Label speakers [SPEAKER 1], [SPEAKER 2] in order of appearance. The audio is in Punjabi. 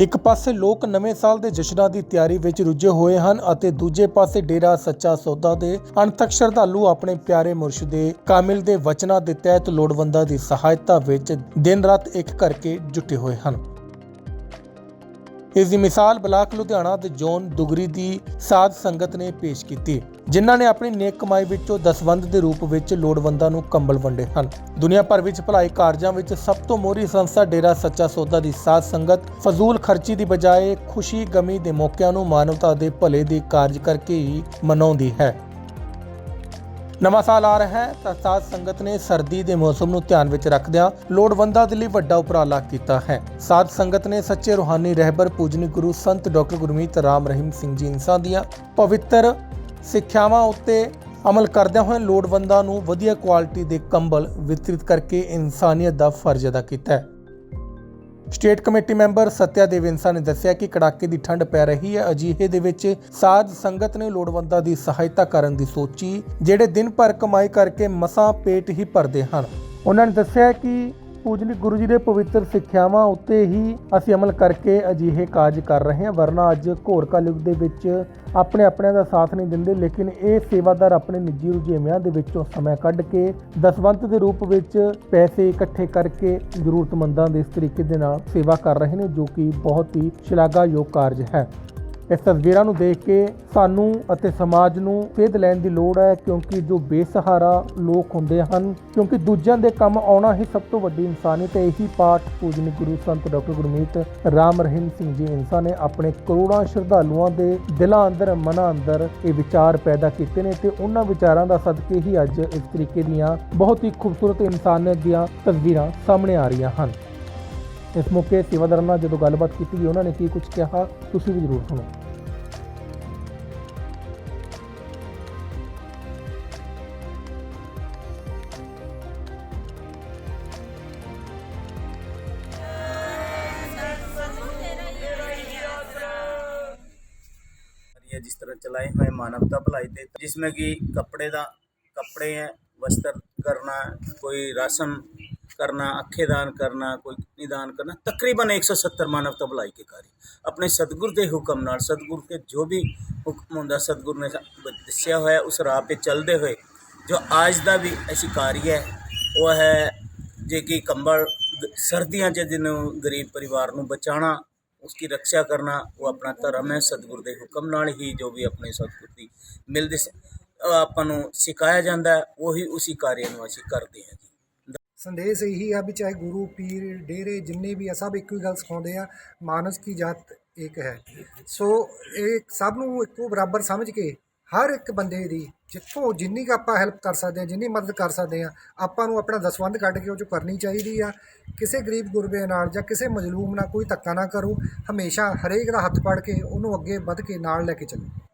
[SPEAKER 1] ਇੱਕ ਪਾਸੇ ਲੋਕ ਨਵੇਂ ਸਾਲ ਦੇ ਜਸ਼ਨਾਂ ਦੀ ਤਿਆਰੀ ਵਿੱਚ ਰੁੱਝੇ ਹੋਏ ਹਨ ਅਤੇ ਦੂਜੇ ਪਾਸੇ ਡੇਰਾ ਸੱਚਾ ਸੌਦਾ ਦੇ ਅਣਥਕ ਸ਼ਰਧਾਲੂ ਆਪਣੇ ਪਿਆਰੇ ਮੁਰਸ਼ਿਦੇ ਕਾਮਿਲ ਦੇ ਵਚਨਾਂ ਦੇ ਤਹਿਤ ਲੋੜਵੰਦਾਂ ਦੀ ਸਹਾਇਤਾ ਵਿੱਚ ਦਿਨ ਰਾਤ ਇੱਕ ਕਰਕੇ ਜੁਟੇ ਹੋਏ ਹਨ। ਇਸ ਦੀ ਮਿਸਾਲ ਬਲਾਕ ਲੁਧਿਆਣਾ ਦੇ ਜੋਨ ਦੁਗਰੀ ਦੀ ਸਾਧ ਸੰਗਤ ਨੇ ਪੇਸ਼ ਕੀਤੀ। ਜਿਨ੍ਹਾਂ ਨੇ ਆਪਣੀ ਨੇਕ ਕਮਾਈ ਵਿੱਚੋਂ ਦਸਵੰਧ ਦੇ ਰੂਪ ਵਿੱਚ ਲੋੜਵੰਦਾਂ ਨੂੰ ਕੰਬਲ ਵੰਡੇ ਹਨ। ਦੁਨੀਆ ਭਰ ਵਿੱਚ ਭਲਾਈ ਕਾਰਜਾਂ ਵਿੱਚ ਸਭ ਤੋਂ ਮੋਹਰੀ ਸੰਸਥਾ ਡੇਰਾ ਸੱਚਾ ਸੌਦਾ ਦੀ ਸਾਧ ਸੰਗਤ, ਫਜ਼ੂਲ ਖਰਚੀ ਦੀ ਬਜਾਏ ਖੁਸ਼ੀ, ਗਮੀ ਦੇ ਮੌਕਿਆਂ ਨੂੰ ਮਾਨਵਤਾ ਦੇ ਭਲੇ ਦੇ ਕਾਰਜ ਕਰਕੇ ਹੀ ਮਨਾਉਂਦੀ ਹੈ। ਨਵਾਂ ਸਾਲ ਆ ਰਿਹਾ ਹੈ ਤਾਂ ਸਾਧ ਸੰਗਤ ਨੇ ਸਰਦੀ ਦੇ ਮੌਸਮ ਨੂੰ ਧਿਆਨ ਵਿੱਚ ਰੱਖਦਿਆਂ ਲੋੜਵੰਦਾਂ ਦੇ ਲਈ ਵੱਡਾ ਉਪਰਾਲਾ ਕੀਤਾ ਹੈ। ਸਾਧ ਸੰਗਤ ਨੇ ਸੱਚੇ ਰੂਹਾਨੀ ਰਹਿਬਰ ਪੂਜਨੀ ਗੁਰੂ ਸੰਤ ਡਾਕਟਰ ਗੁਰਮੀਤ ਰਾਮ ਰਹੀਮ ਸਿੰਘ ਜੀ ਇਨਸਾਂ ਦੀਆਂ ਪਵਿੱਤਰ ਸਿੱਖਿਆਵਾਂ ਉੱਤੇ ਅਮਲ ਕਰਦਿਆਂ ਹੋਏ ਲੋੜਵੰਦਾਂ ਨੂੰ ਵਧੀਆ ਕੁਆਲਿਟੀ ਦੇ ਕੰਬਲ ਵਿਤਰਿਤ ਕਰਕੇ ਇਨਸਾਨੀਅਤ ਦਾ ਫਰਜ਼ ਅਦਾ ਕੀਤਾ ਹੈ। ਸਟੇਟ ਕਮੇਟੀ ਮੈਂਬਰ ਸਤਿਆ ਦੇਵਿੰਸਾ ਨੇ ਦੱਸਿਆ ਕਿ ਕੜਾਕੇ ਦੀ ਠੰਡ ਪੈ ਰਹੀ ਹੈ। ਅਜਿਹੇ ਦੇ ਵਿੱਚ ਸਾਧ ਸੰਗਤ ਨੇ ਲੋੜਵੰਦਾਂ ਦੀ ਸਹਾਇਤਾ ਕਰਨ ਦੀ ਸੋਚੀ, ਜਿਹੜੇ ਦਿਨ ਭਰ ਕਮਾਈ ਕਰਕੇ ਮਸਾਂ ਪੇਟ ਹੀ ਭਰਦੇ ਹਨ। ਉਹਨਾਂ ਨੇ ਦੱਸਿਆ ਕਿ ਪੂਜਨੀ ਗੁਰੂ ਜੀ ਦੇ ਪਵਿੱਤਰ ਸਿੱਖਿਆਵਾਂ ਉੱਤੇ ਹੀ ਅਸੀਂ ਅਮਲ ਕਰਕੇ ਅਜਿਹੇ ਕਾਰਜ ਕਰ ਰਹੇ ਹਾਂ। ਵਰਨਾ ਅੱਜ ਘੋਰ ਕਲਯੁਗ ਦੇ ਵਿੱਚ ਆਪਣੇ ਆਪਣਿਆਂ ਦਾ ਸਾਥ ਨਹੀਂ ਦਿੰਦੇ, ਲੇਕਿਨ ਇਹ ਸੇਵਾਦਾਰ ਆਪਣੇ ਨਿੱਜੀ ਰੁਝੇਵਿਆਂ ਦੇ ਵਿੱਚੋਂ ਸਮਾਂ ਕੱਢ ਕੇ ਦਸਵੰਤ ਦੇ ਰੂਪ ਵਿੱਚ ਪੈਸੇ ਇਕੱਠੇ ਕਰਕੇ ਜ਼ਰੂਰਤਮੰਦਾਂ ਦੇ ਇਸ ਤਰੀਕੇ ਦੇ ਨਾਲ ਸੇਵਾ ਕਰ ਰਹੇ ਨੇ, ਜੋ ਕਿ ਬਹੁਤ ਹੀ ਸ਼ਲਾਘਾਯੋਗ ਕਾਰਜ ਹੈ। ਇਸ ਤਸਵੀਰਾਂ ਨੂੰ ਦੇਖ ਕੇ ਸਾਨੂੰ ਅਤੇ ਸਮਾਜ ਨੂੰ ਸੇਧ ਲੈਣ ਦੀ ਲੋੜ ਹੈ, ਕਿਉਂਕਿ ਜੋ ਬੇਸਹਾਰਾ ਲੋਕ ਹੁੰਦੇ ਹਨ, ਕਿਉਂਕਿ ਦੂਜਿਆਂ ਦੇ ਕੰਮ ਆਉਣਾ ਹੀ ਸਭ ਤੋਂ ਵੱਡੀ ਇਨਸਾਨੀਅਤ ਹੈ। ਇਹੀ ਪਾਠ ਪੂਜਨੀ ਗੁਰੂ ਸੰਤ ਡਾਕਟਰ ਗੁਰਮੀਤ ਰਾਮ ਰਹੀਮ ਸਿੰਘ ਜੀ ਇਨਸਾਨ ਨੇ ਆਪਣੇ ਕਰੋੜਾਂ ਸ਼ਰਧਾਲੂਆਂ ਦੇ ਦਿਲਾਂ ਅੰਦਰ, ਮਨਾਂ ਅੰਦਰ ਇਹ ਵਿਚਾਰ ਪੈਦਾ ਕੀਤੇ ਨੇ ਤੇ ਉਹਨਾਂ ਵਿਚਾਰਾਂ ਦਾ ਸਦਕੇ ਹੀ ਅੱਜ ਇਸ ਤਰੀਕੇ ਦੀਆਂ ਬਹੁਤ ਹੀ ਖੂਬਸੂਰਤ ਇਨਸਾਨੀਅਤ ਦੀਆਂ ਤਸਵੀਰਾਂ ਸਾਹਮਣੇ ਆ ਰਹੀਆਂ ਹਨ। ਇਸ ਮੌਕੇ ਸੇਵਾਦਾਰਾਂ ਨਾਲ ਜਦੋਂ ਗੱਲਬਾਤ ਕੀਤੀ ਗਈ ਉਹਨਾਂ ਨੇ ਕੀ ਕੁਝ ਕਿਹਾ ਤੁਸੀਂ ਵੀ ਜ਼ਰੂਰ ਸੁਣੋ
[SPEAKER 2] ये जिस तरह चलाए हुए हैं मानवता भलाई दे जिसमें कि कपड़े दा कपड़े हैं वस्त्र करना कोई राशन करना अखे दान करना कोई कितनी दान करना तकरीबन 170 मानव तो भलाई के कार्य अपने सतगुर के हुक्म ਨਾਲ, ਸਤਗੁਰ के जो भी ਹੁਕਮ ਹੁੰਦਾ, ਸਤਗੁਰ ਨੇ ਦੱਸਿਆ ਹੋਇਆ, ਉਸ ਰਾਹ 'ਤੇ ਚੱਲਦੇ ਹੋਏ, ਜੋ ਅੱਜ ਦਾ ਵੀ ਅਸੀਂ ਕਾਰਜ ਹੈ, ਉਹ ਹੈ ਜੇ ਕਿ ਕੰਬਲ ਸਰਦੀਆਂ 'ਚ ਜਿਹਨੂੰ ਗਰੀਬ ਪਰਿਵਾਰ ਨੂੰ ਬਚਾਣਾ ਉਸकी ਰੱਖਿਆ ਕਰਨਾ, ਉਹ ਆਪਣਾ ਧਰਮ ਹੈ, ਸਤਗੁਰ ਦੇ ਹੁਕਮ ਨਾਲ ਹੀ ਜੋ ਵੀ ਆਪਣੇ ਸਤਗੁਰ ਦੀ ਮਿਲਦੇ ਆਪਾਂ ਨੂੰ ਸਿਖਾਇਆ ਜਾਂਦਾ, ਉਹੀ ਉਸੇ ਕਾਰਜ ਨੂੰ ਅਸੀਂ ਕਰਦੇ ਹਾਂ
[SPEAKER 3] ਸੰਦੇਸ਼ ਇਹੀ ਆ ਵੀ ਚਾਹੇ ਗੁਰੂ, ਪੀਰ, ਡੇਰੇ ਜਿੰਨੇ ਵੀ ਆ, ਸਭ ਇੱਕੋ ਹੀ ਗੱਲ ਸਿਖਾਉਂਦੇ ਆ, ਮਾਨਸ ਕੀ ਜਾਤ ਇੱਕ ਹੈ। ਸੋ ਇਹ ਸਭ ਨੂੰ ਇੱਕੋ ਬਰਾਬਰ ਸਮਝ ਕੇ ਹਰ ਇੱਕ ਬੰਦੇ ਦੀ ਜਿੱਥੋਂ ਜਿੰਨੀ ਕੁ ਆਪਾਂ ਹੈਲਪ ਕਰ ਸਕਦੇ ਆ, ਜਿੰਨੀ ਮਦਦ ਕਰ ਸਕਦੇ ਆ, ਆਪਾਂ ਨੂੰ ਆਪਣਾ ਦਸਵੰਧ ਕੱਢ ਕੇ ਉਹ ਚ ਕਰਨੀ ਚਾਹੀਦੀ ਆ। ਕਿਸੇ ਗਰੀਬ ਗੁਰਬੇ ਨਾਲ ਜਾਂ ਕਿਸੇ ਮਜਲੂਮ ਨਾਲ ਕੋਈ ਧੱਕਾ ਨਾ ਕਰੋ, ਹਮੇਸ਼ਾ ਹਰੇਕ ਦਾ ਹੱਥ ਫੜ ਕੇ ਉਹਨੂੰ ਅੱਗੇ ਵੱਧ ਕੇ ਨਾਲ ਲੈ ਕੇ ਚੱਲੋ।